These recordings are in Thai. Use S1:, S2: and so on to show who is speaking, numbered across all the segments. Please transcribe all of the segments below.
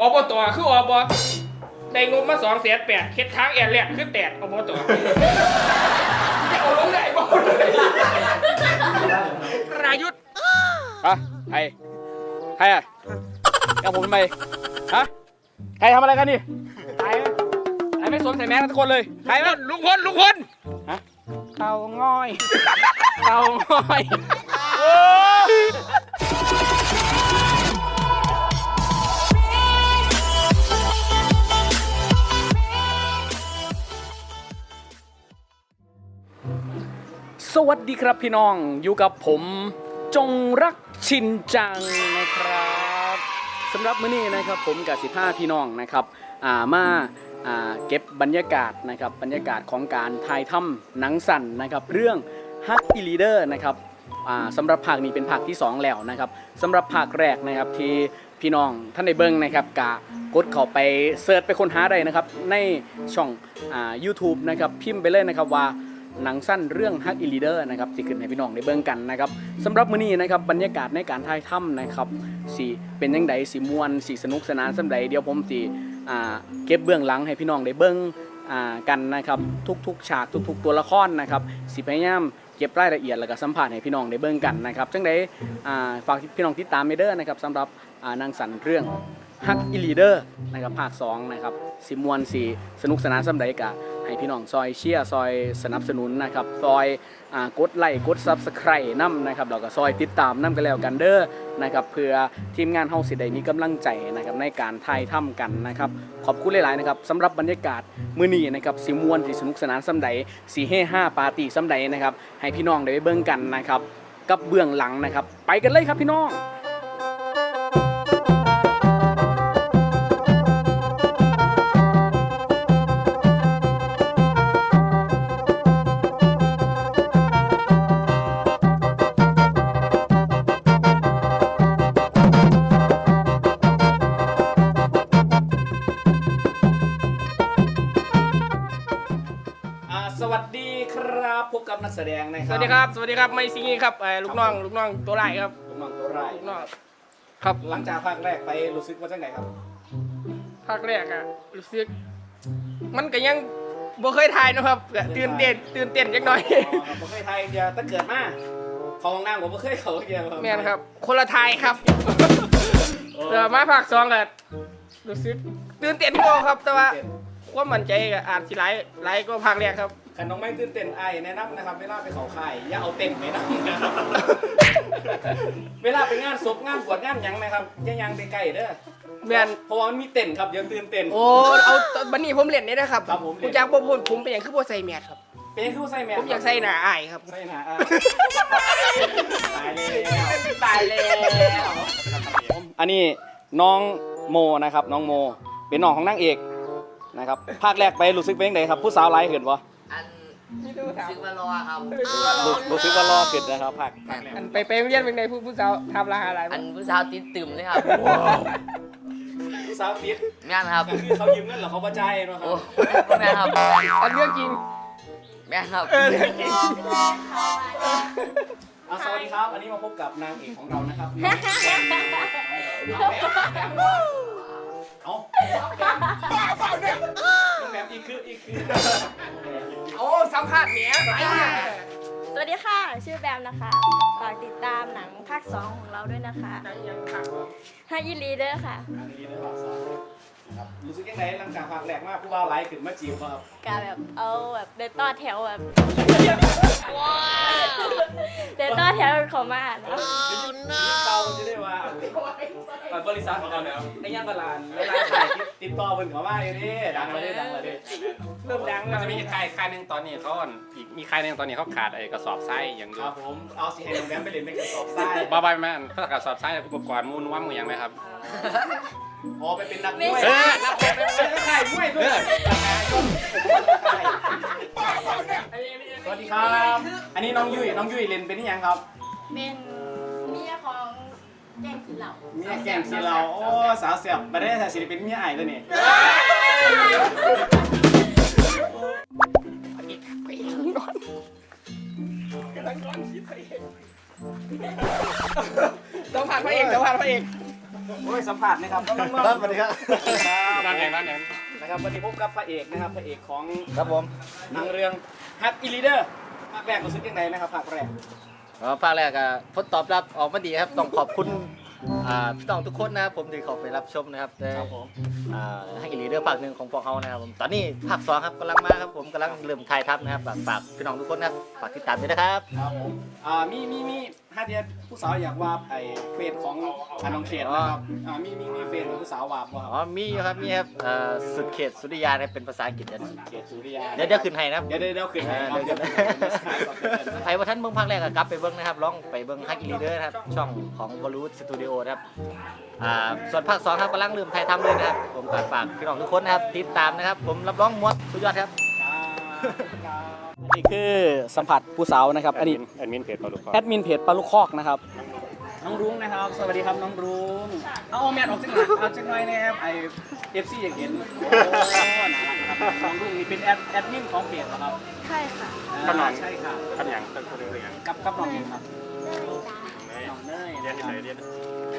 S1: อบตคืออบได้งบมาสองแสนแปดเฮ็ดทางแอนแลกคือแตกอบตจะเอาลงได้บ่รายุทธ
S2: ฮะใครใครอะเอาผมทำไมฮะใครทำอะไรกันนี่ตายไหมตายไม่สวมใส่แมสกันทุกคนเลยใครวะ
S1: ลุงพลลุงพล
S2: ฮะ
S1: เตาง่อย
S2: เตาง่อย สวัสดีครับพี่น้องอยู่กับผมจงรักชินจังนะครับสำหรับมื้อนี้นะครับผมกับสิบห้าพี่น้องนะครับอ่ามาอ่าเก็บบรรยากาศนะครับบรรยากาศของการถ่ายทำหนังสั่นนะครับเรื่องฮักอีลีเดอร์นะครับอ่าสำหรับภาคนี้เป็นภาคที่ 2 แล้วนะครับสำหรับภาคแรกนะครับที่พี่น้องท่านในเบิ้งนะครับกะกดเข้าไปเสิร์ชไปค้นหาได้นะครับในช่องอ่า YouTube นะครับพิมพ์ไปเลยนะครับว่า หนังสั้นเรื่องฮักอีลีเดอร์นะครับที่ขึ้นให้พี่น้องได้เบิ่งกันนะครับสำหรับมื้อนี้นะครับบรรยากาศในการถ่ายถ้ำนะครับสีเป็นยังไงสีมวนสีสนุกสนานสำใดเดี๋ยวผมสีอ่าเก็บเบื้องหลังให้พี่น้องได้เบิ่งอ่ากันนะครับทุกๆ ฉากทุก ๆ ตัวละครนะครับสิพยายามเก็บรายละเอียดแล้วก็สัมผัสให้พี่น้องได้เบิ่งกันนะครับจังใดอ่าฝากพี่น้องติดตามไปเด้อนะครับสำหรับอ่าหนางสันเรื่องฮักอีลีเดอร์นะครับภาค2นะครับสิมวนสีสนุกสนานสำใดกะ ให้พี่น้องซอยเชียร์ซอยสนับสนุนนะครับซอยอกดไลค์กดซับสไครต์น้ำนะครับแล้วก็ซอยติดตามน้ำกันแล้วกันเด้อนะครับเพื่อทีมงานเฮาสิได้มีกำลังใจนะครับในการถ่ายทำกันนะครับขอบคุณหลายๆนะครับสำหรับบรรยากาศมื้อนี้นะครับสิมวนสิสนุกสนานสำใดสีเฮห้าปาร์ตี้สำใดนะครับให้พี่น้องได้ไปเบิ่งกันนะครับกับเบื้องหลังนะครับ ไปกันเลยครับพี่น้อง
S1: ส
S2: รับ
S1: วัสดีครับสวัสดีครับไม่ซิงค์ครับเอ่อลูกน้องลูกน้องตัวไล่ครับ
S2: ผมมังตัวไร่าย
S1: ลูกน้องครับ
S2: หลังจากภาคแรกไปรู้สึกว่าจังไงครับ
S1: ภาคแรกอะรู้สึก มันก็ยังบ่เคยถ่ายเนาะครับก็ตื่นเต้นตื่นเต้นจักหน่อย
S2: ผมเคยไทยเดียวถ้าเกิดมาเขาห้องน้ำผมไม่เคยเขาเดียว
S1: แม่นครับ คนละทายครับ
S2: โอ้
S1: เดี๋ยวมาภาคสองก็รู้สึกตื่นเต้นพอครับ แต่ว่า
S2: ตื่นเต้น
S1: ความมั่นใจก็อาจสิหลายหลายก็ภาคแรกครับ
S2: ขันน้องไม่ตื่นเต้นไอแนะนำนะครับ เวลาไปเขาค่ายอย่าเอาเต็นท์ไปนั่งนะครับเวลาไปงานศพงานบวชงานหยังนะครับอย่ายังไปใกล้เด้อ
S1: แม่น
S2: เพราะว่ามันมีเต็นท์ครับเดี๋ยวตื่นเต้น
S1: โอ้เอาบันนี้ผมเล่นนี่นะครับ
S2: ครับผมเล่น
S1: ผมอยากบ่ผมผมเป็นอย่างคือบ่ใส่แมสครับ
S2: เป็นยังคือว่าใส่แมส
S1: ผมอยากใส่หน้าอายครับ
S2: ใส่หนาอะตายเลย
S1: ตายแล้ว
S2: อันนี้น้องโมนะครับ น้องโม เป็นน้องของนางเอกนะครับภาคแรกไปรู้สึกเป็นยังไงครับ ผู้สาวไลายเห็นปะ
S3: อัน
S1: นี่ดูถาม
S3: ซื้อมารอครับ
S2: รู้รู้สึกว่ารอเกิดนะครับภาคภาคแรก
S1: อันไปไปเรียนเป็นไงผู้ผู้สาวทำราคาอะไร
S3: อั
S1: บ้าง
S3: นผู้สาวติดตึมเลยครับ
S2: ผู้สาวติด
S3: แม่นครับ
S2: ก็คือเขายืมเงินเหรอเขาประจายเนาะครั
S3: โอ้
S2: บ
S3: แม่นครับ
S1: อันเรื่องจริง
S3: แม่นครับ
S1: เออเรื่องจริง
S2: อะสวัสดีครับ อันนี้มาพบกับนางเอกของเรานะครับ เอาน้องแหมมอีกคืออีกคือ
S1: โอ้สัมภาษณ์เนี้ยไปเนี่ย
S4: สวัสดีค่ะ ชื่อแบมนะคะ ฝากติดตามหนังภาค 2 ของเราด้วยนะคะ
S1: ยังขัง
S4: ฮายิลีเดอร์ค่ะ
S2: อันนี้ในภาคสองนะ ครับรู้สึกยังไงหลังจากภาคแรกมากผู้ว่าไลฟ์ขึ้นมาจีบครับ
S4: กาแบบเอาแบบเดินต่อแถวแบบว้าวเดินต่อแถวเของมาอ่านนะ
S2: เตาจะได้ว่าเปิดบริษัทของเราเนี่ยในย่านตลาดเวลาถ่ายคลิปติดต่อเพิ่นเขามาอยู่นี่ดังมาเลยดังมาเลย
S1: เริ่มดัง
S5: มั
S1: แล้
S5: น
S1: ว
S5: จะมีค่ายค่ายหนึ่งตอนนี้เขาอ่อนอีกมีค่ายหนึ่งตอนนี้เขาขาดไอ้กระสอบทรายอย่าง
S2: ค
S5: เดีย
S2: รั
S5: ว
S2: บผมเอาสิให้น้องแบมไปเล่นเป็นกระสอบทราย
S5: บ้าใบแม่นถ้ากระสอบทรายอุปกรณ์มูนว่ามือยังไหมครับ
S2: อ๋อไปเป็นนักมวย
S5: เออนักมวย
S2: เป็นข่ายมวยด้วยสวัสดีครับ อันนี้น้องยุ้ยน้องยุ้ยเล่นเป็นที่ยังครับ
S4: เป็นเมียของแกงสีเหล่า
S2: เมียแก่งสีเราโอ้สาวเสียบมาได้แต่ศิลปินเมียไอ้ตัวนี้
S1: ต้องผ่านพระเอกต้องผ่านพระเอก
S2: โอ้ยสัมผัสนะครับน้องๆ
S6: ครับสวัสดีครับ
S5: นั่นเองนั่นเอง
S2: นะครับวันนี้พบกับพระเอกนะครับพระเอกของ
S6: ครับผม
S2: หนังเรื่อง Happy Leader ภาคแรกรู้สึกยังไงนะครับภาคแรก
S6: อ๋อภาคแรกอะผลตอบรับออกมาดีครับต้องขอบคุณอ่าพี่น้องทุกคนนะครับผมที่เขาไปรับชมนะครับแต่
S2: ครับผม
S6: อ่าให้อีหลีเดอร์ภาคหนึ่งของพวกเขานะครับผมตอนนี้ภาคสองครับกำลังมาครับผมกำลังเริ่มถ่ายทำนะครับฝากฝากพี่น้องทุกคนนะครับฝากติดตามด้วยนะครับ
S2: ครับผมอ่ามีมีมี ห้าเดียผู้สาวอยากว่าไอ้เฟซของอาน้องเขตนะครับอ่ามีมีมีเฟซของผู้สาวว่าบ่ค
S6: อ๋อ
S2: รับ
S6: มีอยู่ครับ มีครับเอ่อสุดเขตสุริยาเนี่ยเป็นภาษาอังกฤษเดี๋ยว
S2: เขตสุริยา
S6: เดี๋ยวเดี๋ยวขึ้นให้นะครับ
S2: เดี๋ยวเดี๋ยวเดี๋ยวขึ้นให้ครับ
S6: เดี๋ยว
S2: เดี๋ยว
S6: เดี๋ยว
S2: ขึ้นให้
S6: ใครว่าท่านเบิ่งภาคแรกอะกลับไปเบิ่งนะครับลองไปเบิ่งฮักอีลีเดอร์นะครับ ช่องของบอลูสตูดิโอนะครับอ่าส่วนภาคสองครับกำลังลืมไทยทำเลยนะครับ ผมฝากฝากพี่น้องทุกคนนะครับ ติดตามนะครับ ผมรับรองมวดสุดยอดครับ
S2: อันนี้คือสัมผัสผู้สาวนะครับ อันนี้
S5: แอดมินเพจปลาลูกคอ
S2: แอดมินเพจปลาลูกคอกนะครับ น้องรุ้งนะครับ สวัสดีครับน้องรุ้ง เอาเอาแมทออกจังหน่อยเอาจังหน่อยนะครับไอเอฟซีอยากเห็นโอ้น่ารักนะครับน้องรุ้งนี่เป็นแอดแอดมินของเพจเหรอครับ
S4: ใช่ค่ะ
S5: ขนม
S2: ใช่ค่ะ
S5: ขนมอย่างต้นคนเรียน
S2: กับกับน้องเองครับ
S4: ได้จ้า
S2: น้องเนย
S5: เรียนที่ไหนเรียน
S4: เรียนดู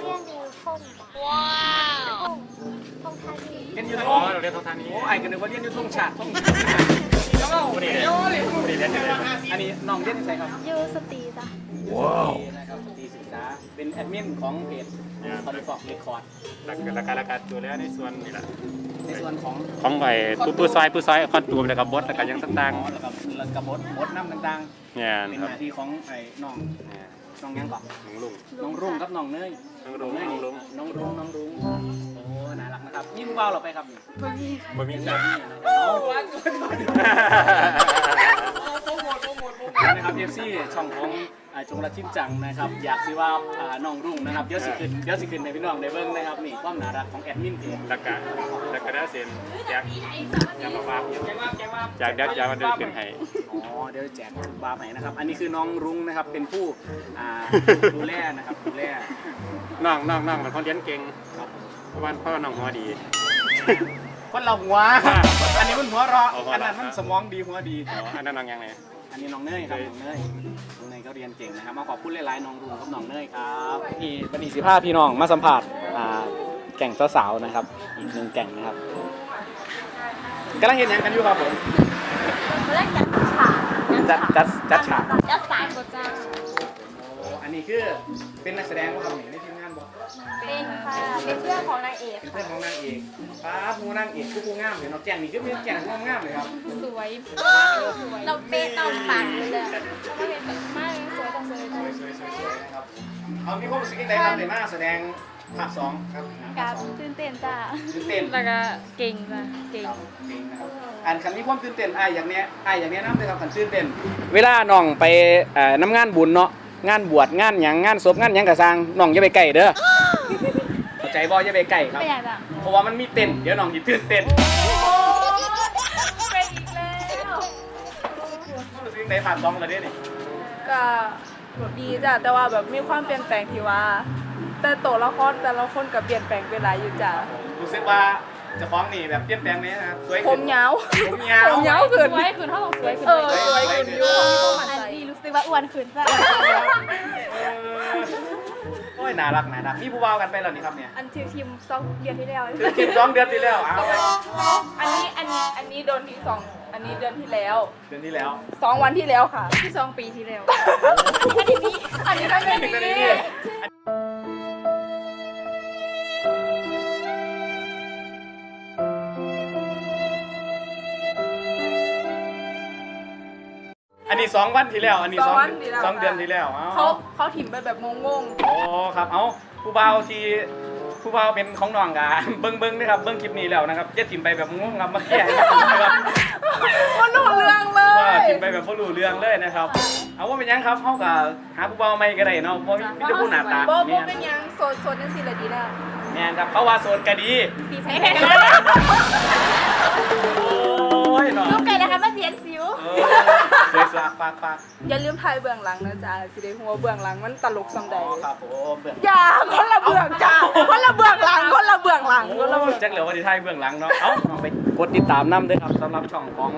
S4: พงจ้าว้าวพงทานี
S2: เรียนอยู่
S5: อ๋อ
S2: ทุ่ง
S5: เราเรียนทางนี้
S2: โอ้ไอ้กันนึกว่าเรียนอยู่ทุ่งชาติทุ่งน้ อง
S5: ไม่ได้
S2: เดี๋ยวเลย
S5: ไม่ได้เรียนที่ไหน
S2: อันนี้น้องเรียนที่ไหนครับ
S4: ยูสตรีจ้ะ
S2: ว้าวนะครับสตรีศึกษาเป็นแอดมินของเพจคอร์ดฟอกเรคคอร์ด
S5: หลักราคาราคาตัวแล้วในส่วนนี่แหละ
S2: ในส่วนของ
S5: ของไอ้ผู้ผู้ซอยผู้ซอยคอนตูมแล้วก็บดแล้วก็ยังต่าง
S2: อ๋อแล้วก็แล้วก็บดบดน้ำต่าง
S5: ๆเนี่ย
S2: ๆเป็น
S5: ค
S2: ห
S5: รับ
S2: น้าที่ของไอ้น้อง
S5: เนี่ย
S2: น้องยังบอก
S5: น้องลุง
S2: น้องรุ่งครับน้องเนย
S5: น้องรุ่งน้องรุ่ง
S2: น้องรุ่งน้องรุ่งโอ้ น่ารักนะครับนี่ผู้บ่าวเราไปครับนี่
S4: บะหมี่ค่ะ
S5: บ่มีจ้า
S2: เอานะครับเอฟซีช่องของอ่าจงรักชินจังนะครับ อยากสิว่าอ่าน้องรุ่งนะครับเดี๋ยวสิขึ้นเดี๋ยวสิขึ้นในพี่น้องได้เบิ่งนะครับนี่ความน่ารักของแอดมินเพจ
S5: แล้วก็แล้วก็ได้เซ็นแจกแจกมาบ้า
S2: แจ้งว่าแจ้งว่า
S5: จากเดี๋ยวจะมาเดินขึ้นให้
S2: อ๋อเดี๋ยวแจกบาร์ใหม่นะครับ อันนี้คือน้องรุ้งนะครับเป็นผู้อ่าดูแลนะครับดูแล
S5: น้องน้องน้องเป็นคนเรียนเก่งเพราะว่า เพราะว่าน้องหัวดี
S2: คนเราหัว อันนี้มันหัวเราะ
S5: เอาหัว
S2: อัน
S5: เราะ
S2: นั้นมันสมองดีหัวดี
S5: อ๋ออันนั้นน้องยังไง
S2: อันนี้น้องเนยครับน้องเนยน้องเนยเขาเรียนเก่งนะครับ มาขอบคุณหลายๆน้องรุ้งกับน้องเนยครับนี่บันนี้สิพาพี่น้องมาสัมผัสอ่าแก่งสาวๆนะครับ อีกหนึ่งแก่งนะครับกำลังเห็นยังกันอยู่ครับผม
S4: มาแรกจัดฉาก
S2: จัดจัดจัดฉาก
S4: จัดสายบทจ้า
S2: โอ้อั นนี้คือเป็นนักแสดงว่าทำหนีในทีมงานบอก
S4: เป็นค่ะ เป็นเพื่อนของนางเอก
S2: เป็นเพื่อนของนางเอกป้าผู้นางเอกคือผู้งามเลยเนาะแก่งนี่ก็เป็นแก่งผู้งามเลยครับ
S4: สวย เราเป๊ะเราปังเลยเราเห็นแบบมากสวยแต่สวย
S2: สวยสวยสวยสวยนะครับเอามีความรู้สึกยังไงครับในหน้าแสดงภาคสองครับ
S4: กับตื่นเต้นจ้า
S2: ตื่นเต้น
S4: แล้วก็เก่งจ้ะเก่ง
S2: ครับเก่งนะครับอันคันนี้ความตื่นเต้นไอ้ายอย่างเนี้ยไอ้ายอย่างเนี้ยน้ำเลยครับคันตื่นเต้น เวลาน้องไปเอ่อน้ำงานบุญเนาะ งานบวชงานหยังงานศพงานหยังกะสร้างน้องอย่าไปใกล้เด้อเข้าใจบ่อย่าไปใกล้ครับ
S4: ไม่อยากจ้ะ
S2: เพราะว่ามันมีเต้นเดี๋ยวน้องสิตื่นเต้น
S4: เป็นอีกแล้ว
S2: ความรู้สึกยังไงภาคสองแล้วเด้นี่
S7: ก็ดีจ้ะแต่ว่าแบบมีความเปลี่ยนแปลงที่ว่า แต่ตัวละครแต่ละคนก็เปลี่ยนแปลงไปหลายอยู่จ้ะ
S2: รู้สึกว่าเจะฟ้าของนี่แบบเปลี่ยนแปลงไหมนะครับสวย
S7: ผ
S2: ขึ้
S7: ม
S2: น
S7: ยาว
S2: ผมยาว
S7: ผมยาวขึ้น
S4: สวยขึ้นเท่ากับสวยขึ้น
S7: เออสวยขึ้นอยู่
S4: อันนี้ รู้สึกว่าอ้วนขึ้นจ้ะ
S2: เออโอ้ยน่ารักน่ารักมีผู้บ่าวกันไปแล้วนี่ครับเนี่ย
S7: อันที่ทีมสองเดือนที่แล้ว
S2: คือทีมสองเดือนที่แล้วอ้าว
S7: อันนี้อันนี้อันนี้โดนที่สองอันนี้เดือนที่แล้ว
S2: เดือนที่แล้ว
S7: สองวันที่แล้วค่ะ
S4: ที่สองปีที่แล้ว
S7: อันนี้ก็ไม่
S2: เดือน
S7: มี
S2: นี้อัน นี้สองวันที่แล้ว อันนี้สองสองเดือนที่แล้วอ้าว
S7: เขาเขาถิ่มไปแบบงง
S2: โอ้ครับ เอาผู้บ่าวที่ผู้บ่าวเป็นของน้องกะเบิ้งเบิ้งนะครับ เบิ้งคลิปนี้แล้วนะครับจะถิ่มไปแบบงงๆครับมาแก้ให้ผมนะครับ
S7: ๆก็รู้เรื่องเล
S2: ว่าย ถิ่มไปแบบบ่รู้เรื่องเลยนะครับ เอาว่าเป็นหยังครับเขากับหาผู้บ่าวใหม่ก็ได้เนาะบ่มีมีแต่ผู้หน้าตา
S7: โบโบ
S2: แม่น
S7: เป็นหยังโซนโซนนั่นสิละดีแล้ว
S2: แม่นครับเขาว่าโสดก็ดี
S4: ปีใช้
S2: โอ้ยเนาะ
S4: ลูกไก่นะคะมาเสียนสิว
S2: เออสวยสากปากปาก
S7: อย่าลืมถ่ายเบื้องหลังนะจ๊ะสิได้หัวาเบื้องหลังมันตลกสังใด
S2: อ๋อครับผมเบื้อง
S7: อย่าคนละเบื้องจ้าคนละเบื้องหลังคนละเบื้องหลังคนละ
S2: โอ้
S7: เบื้อง
S2: แจ็คเหลือว่าที่ไทยเบื้องหลังเนาะ เอ้าไปกดติดตามน้ำด้วยครับสำหรับช่องของ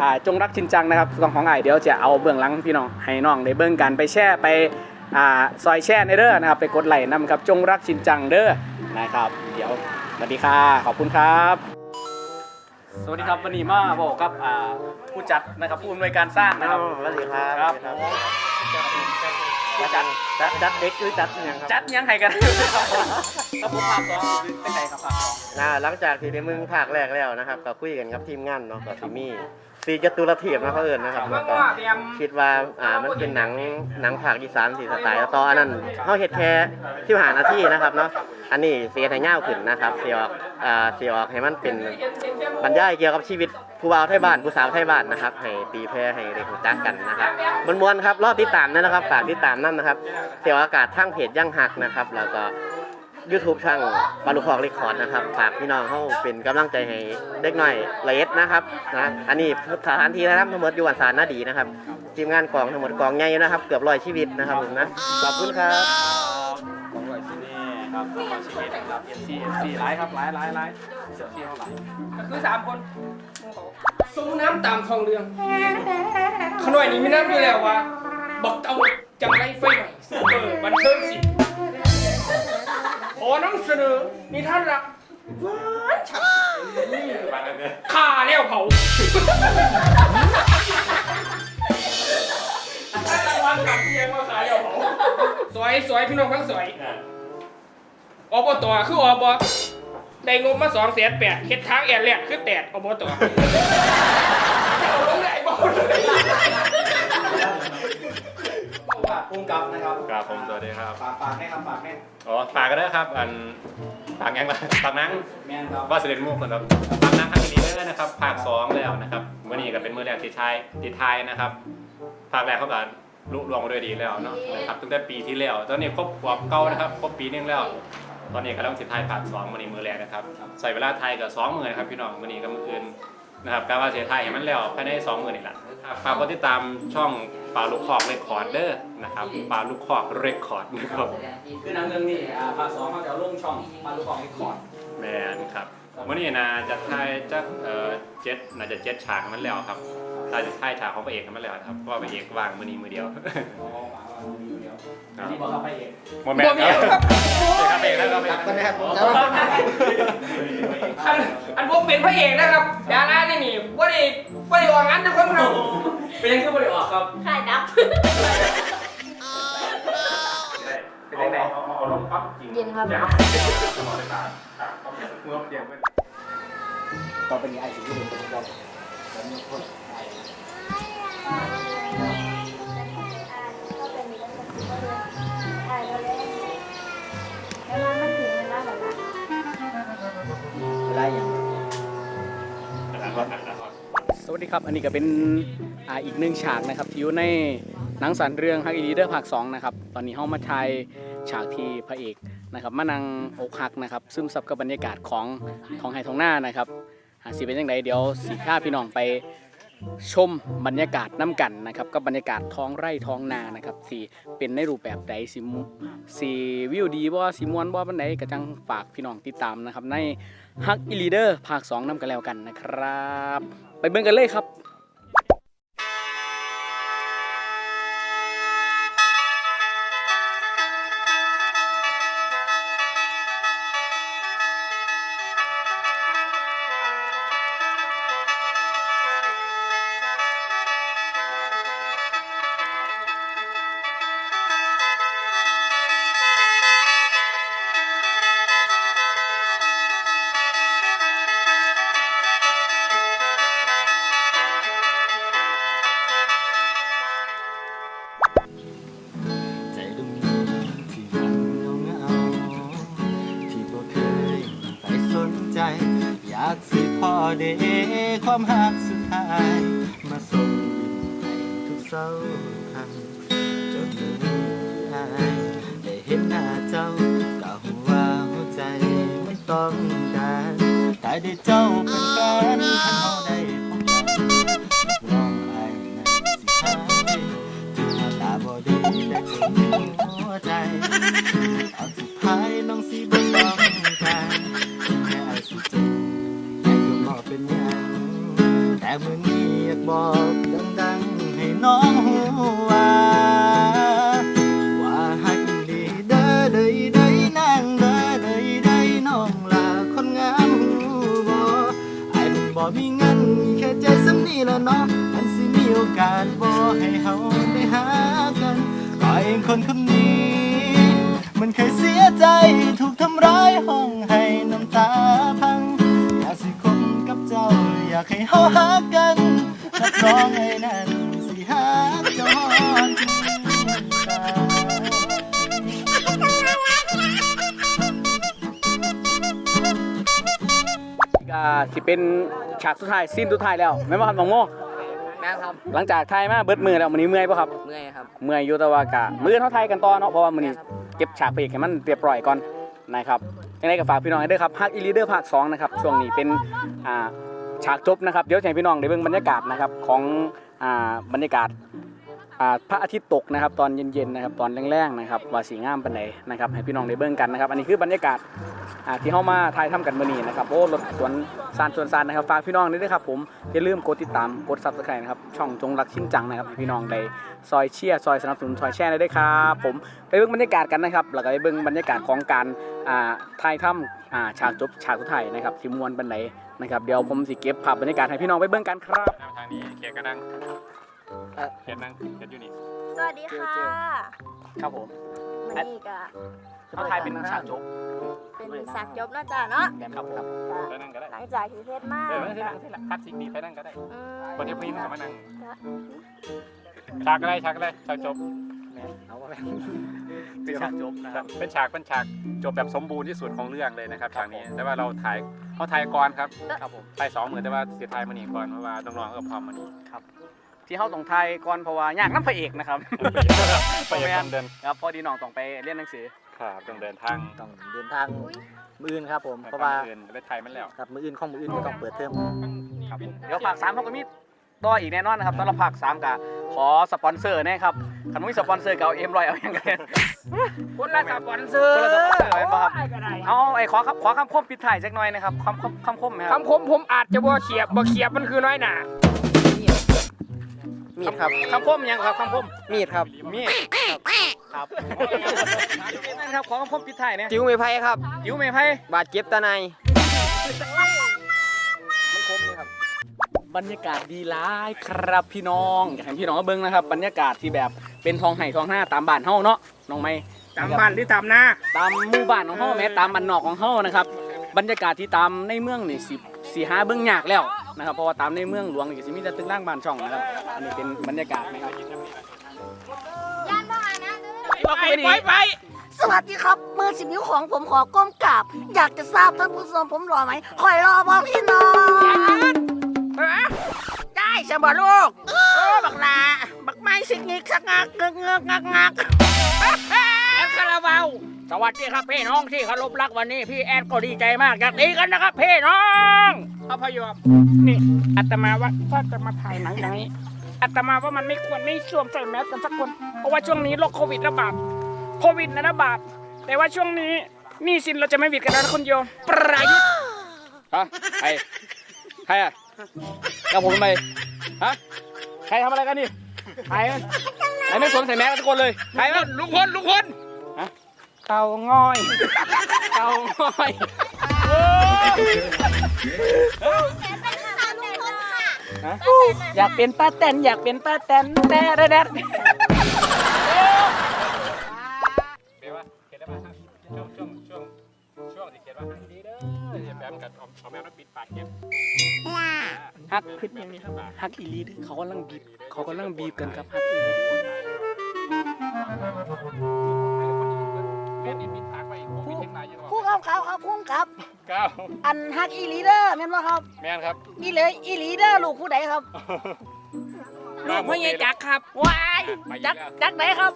S2: อ่าจงรักชินจังนะครับช่องของไอายเดี๋ยวจะเอาเบื้องหลังพี่น้องให้น้องได้เบื้องกันไปแช่ไปอ่าซอยแช่ในเด้อนะครับไปกดไลค์นำครับจงรักชินจังเด้อนะครับ เดี๋ยวสวัสดีค่ะขอบคุณครับ สวัสดีครับวันนี้มาบอกกับอ่าผู้จัดนะครับผู้อำนวยการสร้างนะครับ
S8: สวัสดีครับ
S2: ครับ
S8: สวัสดี
S2: จัด
S8: จัดจัดเด็กหรือจัดยังครับ
S2: จัดยังไงกันครับผมภาคสองเป็นไงครับภาคสอง
S8: อ่าหลังจากที่ได้มึงภาคแรกแล้วนะครับ ก็คุยกันกับทีมงานเนาะก็สิมี สีจตุรเทียบนะเขาเอิญนะครับแล้วก็คิดว่าอ่ามันเป็นหนังหนังภาคอีสานสีสไตล์แล้วต่ออันนั้นเขาเฮ็ดแค่ที่หานาทีนะครับเนาะอันนี้เสียให้ยาวขึ้นนะครับเสียออกอ่าเสียออกให้มันเป็นบรรยายเกี่ยวกับชีวิตผู้บ่าวไทยบ้านผู้สาวไทยบ้านนะครับให้ตีแพรให้เด็กรู้จักกันนะครับมันมวนๆครับรอติดตามด้วยนะครับฝากติดตามนั่นนะครับ เสียอากาศทางเพจย่างหักนะครับ แล้วก็ YouTube ช่างปาลุคอกเรคคอร์ดนะครับฝากพี่น้องเข้าเป็นกำลังใจให้เด็กหน่อยละเอ็ดนะครับนะอันนี้สถานที่นะครับทั้งหมดอยู่วันสารนาดีนะครับทีมงานกองทั้งหมดกองใหญ่นะครับ เกือบร้อยชีวิตนะครับผมนะขอบคุณครับ
S2: ของรอยที่นี่ครับของรอยชีวิตครับ FC FC ไลฟ์ครับไลฟ์ไลฟ์ไลฟ์เสียที่เท่าไหร่
S1: ก็คือสามคนสู้น้ำตามทองเรืองขน่อยนี้ไม่น้ำอยู่แล้วว่าบอกเอาำเสนอนิทานรักหวานฉ่ำข่าแล้วเผาถ้ารางวัลกับเพียงว่าขาแล้วเผาสวยสวยพี่น้องทั้งสวยอบตคืออบได้งบมาสองแสนแปดเฮ็ดทางแอนแลกคือแตดอบตเอาลงได้บ่
S2: ภูมิกับนะครับ
S5: ครับผมสวัสดีครับ
S2: ฝากฝากให้ครับฝากให้
S5: อ๋อฝากกันด้วยครับ อันฝากยังไงฝากหนัง
S2: แมนครับ
S5: ว่าเสด็จมุกคนครับฝากหนังครั้งนี้ด้วยนะครับภาคสองแล้วนะครับเมื่อนี้ก็เป็นมือแรกที่ไทยที่ไทยนะครับภาคแรกเขาก็ลุล่วงมาด้วยดีแล้วเนาะนะครับตั้งแต่ปีที่แล้วตอนนี้ครบขวบเก่านะครับครบปีหนึงแล้ว ตอนนี้กำลังสิไทยภาคสองมื่อนี้มือแรกนะครับใส่เวลาไทยกับสองมือนะครับพี่น้องมื่อนี้กับมืออื่น นะครับการว่าเสียไทยเห็นมันแล้วภายในสองมือนี่แหละครับฝากกดติดตามช่องปลาลูกคอกเรคคอร์ดเดอร์นะครับปลาลูกคอกเรคคอร์ดนะครับ
S2: คือหนังเรื่องนี้อ่าภาคสองเขาจะเอาลงช่องมาลูกของรีคอร์ด
S5: แมนครับวันนี้นะจะถ่ายจะเอ่อเจ็ดน่าจะเจ็ดฉากให้มันแล้วครับถ้าจะถ่ายฉากของพระเอกให้มันแล้วครับเพราะว่าพระเอกว่างมือนี้มือเดียว
S2: อ๋อฝากไว้เดียวอันนี้บอกครับพระเอก
S5: โมเมนต์ครับครับพระเอกแล้วครับพระเอก
S8: กันนะครับ
S1: อันอันพวกเป็นพระเอกนะครับดารา นี่นี่ว่าได้ว่าได้ออกงานทุกคนครับ
S2: เป็นยังคือบริออกครับ
S4: ขายดับ
S5: เป็นยังไงเอาลงปั๊บจริง
S4: เย็นครับ
S5: เดี๋ยวเอาไปตาเมื่อเปลี่ยนเป็น
S6: ต่อไปนี้ไอ้สิ่งที่เป็นตัวเราเวลาอย่าง
S2: สวัสดีครับ อันนี้ก็เป็นออีกหนึ่งฉากนะครับที่อยู่ในหนังสันเรื่องฮักอีดีเดอร์ภาคสองนะครับ ตอนนี้เฮามาถ่ายฉากที่พระเอกนะครับมานั่งอกหักนะครับ ซึมซับกับบรรยากาศของท้องไห้ท้องหน้านะครับหาสิเป็นยังไงเดี๋ยวสีข้าพี่น้องไปชมบรรยากาศน้ำกันนะครับกับบรรยากาศท้องไร่ท้องนานะครับสีเป็นในรูปแบบใดสีสีวิวดีบ่สีมวนบ่ปันใดก็จังฝากพี่น้องติดตามนะครับในฮักอีลีเดอร์ภาคสองนำกันแล้วกันนะครับ ไปเบิ่งกันเลยครับ
S6: ความหักสุดท้าย มาส่งยิ้มให้ทุกเศร้าคำจนมือที่อายได้เห็นหน้าเจ้าก็หัวาหัวใจไมันต้องการแต่ได้เจ้าเป็นแฟนคันเฮาได้พบกันรับรองอายนั้นสิหายถึงหน้าตาบ่ดีแต่คงมีหัวใจตอนสุดท้ายน้องสิบ บอกดังๆ ให้น้องหูว่าว่าหักดีเด้อเดยเด้นางเด้อเดยเด้น้องล่ะคนงามหูบอไอ้มันบอกมีเงินแค่ใจสำนีละเนาะมันสิมีโอกาสบอให้เฮาได้หากันก็องคนคน นั่นสิหาเจ้าฮอดตาย
S2: อ่าสิเป็นฉากสุดท้ายสิ้นสุดท้ายแล้วแม่นบ่ครับน้องโม
S3: แม่ครับ
S2: หลังจากถ่ายมาเบิดมือแล้วมื้อนี้เมื่อยป่ะครับ
S3: เมื่อยครับ
S2: เมื่อยอยู่แต่ว่ากะมื้อเฮาถ่ายกันต่อเนาะเพราะว่ามื้อนี้
S3: ครับ
S2: เก็บฉากไปอีกให้มันเรียบร้อยก่อนนะครับยังไงก็ฝากพี่น้องให้ด้วยครับฮักอีลีเดอร์ภาค2นะครับช่วงนี้เป็นอ่า ฉากจบนะครับเดี๋ยวให้พี่น้องได้เบิ่งบรรยากาศนะครับของอ่าบรรยากาศอ่าพระอาทิตย์ตกนะครับตอนเย็นๆนะครับตอนแรงๆนะครับว่าสีงามปานใดนะครับให้พี่น้องได้เบิ่งกันนะครับ อันนี้คือบรรยากาศอ่าที่เข้ามาถ่ายทำกันมื้อนี้นะครับโอ้รถสวนซานสวนซานนะครับฝากพี่น้องด้วยนะครับผมอย่าลืมกดติดตามกดซับสไครต์นะครับช่องจงรักชินจังนะครับให้พี่น้องได้ซอยเชียร์ซอยสนับสนุนซอยแชร์ได้ด้วยครับผมไปเบิ่งบรรยากาศกันนะครับแล้วก็ไปเบิ่งบรรยากาศของการอ่าถ่ายทำอ่าฉากจบฉากสุดท้ายนะครับที่มวนบันได นะครับเดี๋ยวผมสิเก็บภาพบรรยากาศให้พี่น้องไปเบิ่งกันครับ
S5: ทางนี้เขียนก็นั่งเขียนนั่งเขียนอยู่นี่
S4: สวัสดีค่ะ
S2: ครับผม
S4: มันนี่ก็
S2: เขาถ่ายเป็นฉากจบ
S4: เป็นสักจบเนาะจ้าเนาะ
S2: ครับผม
S5: ไปนั่งก็ได้
S4: หลังจากที่เพชรมา
S5: เออไม่ใช่นั่งใช่ละคัดสิ่งดีไปนั่งก็ได้
S4: อืม
S5: วันนี้พี่มานั่งฉากอะไรฉากอะไรฉากจบ
S2: เอาว่าเป็นฉากจบนะครับ
S5: เป็นฉากเป็นฉากจบแบบสมบูรณ์ที่สุดของเรื่องเลยนะครับฉากนี้ แต่ว่าเราถ่ายเขาถ่ายก่อนครับ
S2: ครับผม
S5: ถ่ายสองเหมือนแต่ว่าเสียถ่ายมานี่ก่อนเพราะว่าน้องๆก็พร้อมมานี่
S2: ที่เขาต้องถ่ายก่อนเพราะว่าอยากน้ำพระเอกนะครับ
S5: ไปยังเดิน
S2: ครับพอดีน้องต้องไปเรียนหนังสือ
S5: ครับต้องเดินทาง
S6: ต้องเดินทางมืออื่นครับผมเพราะว่า
S5: เดินได้ถ่ายมันแล้ว
S6: ครับมืออื่นของมืออื่นก็ต้องเปิดเทอม
S2: ครับผมเดี๋ยวภาคสามเขาก็มี ต่ออีกแน่นอนนะครับสำหรับภาคสามกะขอสปอนเซอร์แนะครับคันไม่มีสปอนเซอร์ก็เอาเอ็มรอยเอาอย่างกัน
S1: คนละสปอนเซอร์
S2: คนละสปอนเซอร์ไว้ป่ะครับ
S1: โอ้ยก็ได้
S2: เอาไอ้ขอครับขอคำคมปิดท้ายสักหน่อยนะครับคำคมคำคมไหมครับ
S1: คำคมผมอาจจะบ่เขียบบ่เขียบมันคือน้อยหนา
S8: มีดครับ
S2: คำคมยังครับคำคม
S8: มีดครับ
S2: มีดครับนั่นครับขอคำคมปิดท้ายเนี่ย
S3: จิ้วไม่ไพ่ครับ
S2: ยิ้วไม่ไพ่
S3: บาดเจ็บตาใน
S2: บรรยากาศดีร้ายครับพี่น้องอยากให้พี่น้องมาเบิ่งนะครับ บรรยากาศที่แบบเป็นทองไห่ทองหน้าตามบ้านเฮาเนาะน้องไม่
S1: ตามบ้านหรือตามหน้า
S2: ตามหมู่บ้านของเฮาแม้ตามบ้านนอกของเฮานะครับ บรรยากาศที่ตามในเมืองนี่สิสีหาเบิ่งยากแล้วนะครับเพราะว่าตามในเมืองหลวงนี่สิมีแต่ตึกร่างบ้านช่องนะครับอันนี้เป็นบรรยากาศนะครับ
S1: ไปไปไป
S9: สวัสดีครับ มือสิบนิ้วของผมขอก้มกราบ อยากจะทราบท่านผู้ชมผมรอไหมคอยรอบอกพี่น้อง ได้สมบลูกโอ้บักลาบักไม้สิกงิกสักงักเงือกเงือกงักงัก
S1: แอดคาราบาวสวัสดีครับพี่น้องที่เคารพรักวันนี้พี่แอดก็ดีใจมากอยากดีกันนะครับพี่น้องเอาพยอมนี่อาตมาว่าถ้าจะมาถ่ายหนังอย่างนี้อาตมาว่ามันไม่ควรไม่สวมใส่แมสกันสักคนเพราะว่าช่วงนี้โรคโควิดระบาดโควิดนะระบาดแต่ว่าช่วงนี้หนี่สินเราจะไม่หวิดกันแล้วนะคุณโยมประยุทธ์
S2: ฮะใครใครอะ กับผมทำไมฮะใครทำอะไรกันนี่ใครมันใครไม่สวมใส่แมสกันทุกคนเลยใครมัน
S1: ลุงพลลุงพล
S2: ฮะ
S1: เตาง่อย
S2: เตาง่อยฮะอยากเป็นป้าแตนอยากเป็นป้าแตนแต่แดด
S5: เขียนว่าเขียนได้ป่ะช่วงช่วงช่วงช่วงที่เขียนว่าดีเด้อ แบบกันเอาเอาแมวมาปิดปากเก็บ
S2: ฮักขึ้นอย่างนี้ครับฮักอีลีเด้อเขากำลังบีบเขากำลังบีบกันครับฮักอีลีเด้อ
S5: แม่นี่ปิดปากไว้ผมมีเทคนิคยัง
S9: ผู้กำกับครับผู้กำกับ
S5: เก้า
S9: อันฮักอีหลีเดอร์แม่นบ่ครับ
S5: แม่นครับ
S9: อีเลยอีหลีเดอร์ลูกผู้ใดครับ
S1: ลูกพ่อใหญ่จักรครับ
S9: ว้ายจักจักไหนครับ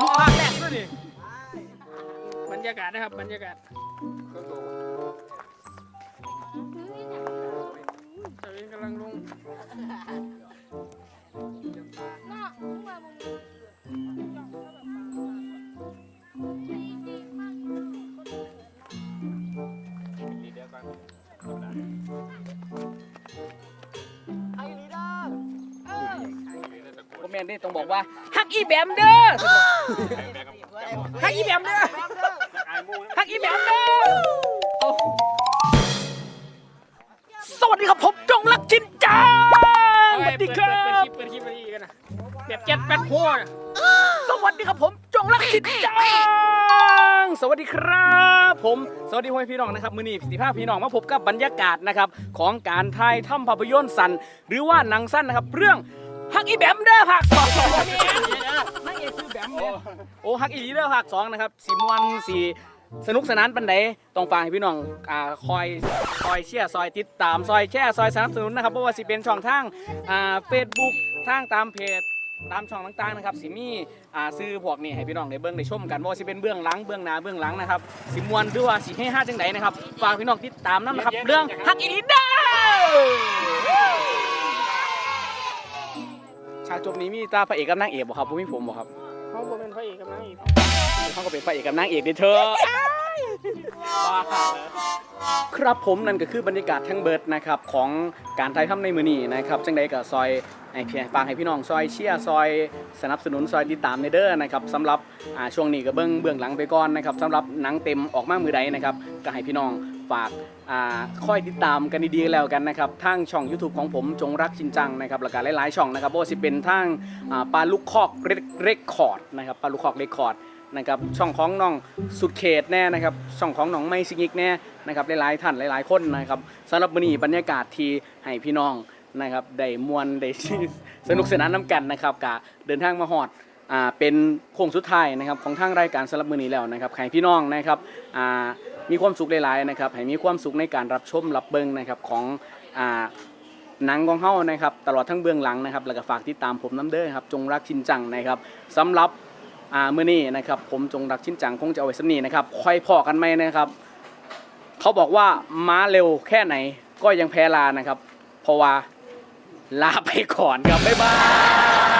S1: อ๋อแรกด้วยนี่บรรยากาศนะครับบรรยากาศ ตอนนี้กำลังลง
S2: ผมแมนนี่ต้องบอกว่าฮักอีแบมเด้อฮักอีแบมเด้อฮักอีแบมเด้อ
S1: พ่อ
S2: สวัสดีครับผมจงรักชินจัง สวัสดีครับ ผม สวัสดีพ่อพี่น้องนะครับ มือนี้สิภาพพี่น้องมาพบกับบรรยากาศนะครับของการถ่ายทำภาพยนตร์สั้นหรือว่าหนังสั้นนะครับ เรื่องฮักอีแบมเด้อภาคสองนั่งเอกคือแบมเนี่ยโอ้ฮักอีเด้อภาคสองนะครับสีมวนสีสนุกสนานปันใดต้องฟังให้พี่น้องอ่าคอยคอยเชียร์ซอยติดตามซอยแชร์ซอยสนับสนุนนะครับเพราะว่าสิเป็นช่องทางอ่าเฟซบุ๊กทางตามเพจ ตามช่องต่างๆนะครับสิมีอ่าซื้อพวกนี้ให้พี่น้องได้เบิ่งได้ชมกันว่าสิเป็นเบื้องหลังเบื้องหน้าเบื้องหลังนะครับสิมวนหรือว่าสิให้ห้าจังไดนะครับฝากพี่น้องติดตามน้ำนะครับเรื่องฮักอีลิดเดอฉากจบนี้มีตาพระเอกกับนางเอกบ่ครับบ่มีผมบ่ครับ
S1: เขาบอกเป็นพระเอกกับนางเอก
S2: เขาก็เป็นพระเอกกับนางเอกเด้อเธอครับผมนั่นก็คือบรรยากาศทั้งเบิดนะครับของการถ่ายทำในมือนี้นะครับจังใดก็ซอยให้พี่ฟังให้พี่น้องซอยเชียร์ซอยสนับสนุนซอยติดตามในเด้อนะครับสำหรับอ่าช่วงนี้ก็เบิ้งเบื้องหลังไปก่อนนะครับสำหรับหนังเต็มออกมามือใดนะครับก็ให้พี่น้อง ฝากอ่อยติดตามกันดีๆแล้วกันนะครับทางช่อง YouTube ของผมจงรักชินจังนะครับแล้วก็หลายๆช่องนะครับบ่ว่าสิเป็นทางปลาลูกคอกเรคคอร์ดนะครับปลาลูกคอกเรคคอร์ดนะครับช่องของน้องสุดเขตแน่นะครับช่องของน้องไม่ซิงิกแน่นะครับหลายๆท่านหลายๆคนนะครับสำหรับมื้อนี้บรรยากาศที่ให้พี่น้องนะครับได้มวนได้สนุกสนานน้ำกันนะครับกะเดินทางมาฮอด อ่าเป็นโค้งสุดท้ายนะครับของทางรายการสำหรับมือนี้แล้วนะครับให้พี่น้องนะครับอ่ามีความสุขหลายๆนะครับให้มีความสุขในการรับชมรับเบิ่งนะครับของอ่าหนังของเฮานะครับตลอดทั้งเบื้องหลังนะครับแล้วก็ฝากติดตามผมน้ำเด้อครับจงรักชินจังนะครับสำหรับอ่ามื้อนี้นะครับผมจงรักชินจังคงจะเอาไว้สำนีนะครับคอยพอกันไหมนะครับ เขาบอกว่าม้าเร็วแค่ไหนก็ยังแพ้ลานะครับ เพราะว่าลาไปก่อนครับบ๊ายบาย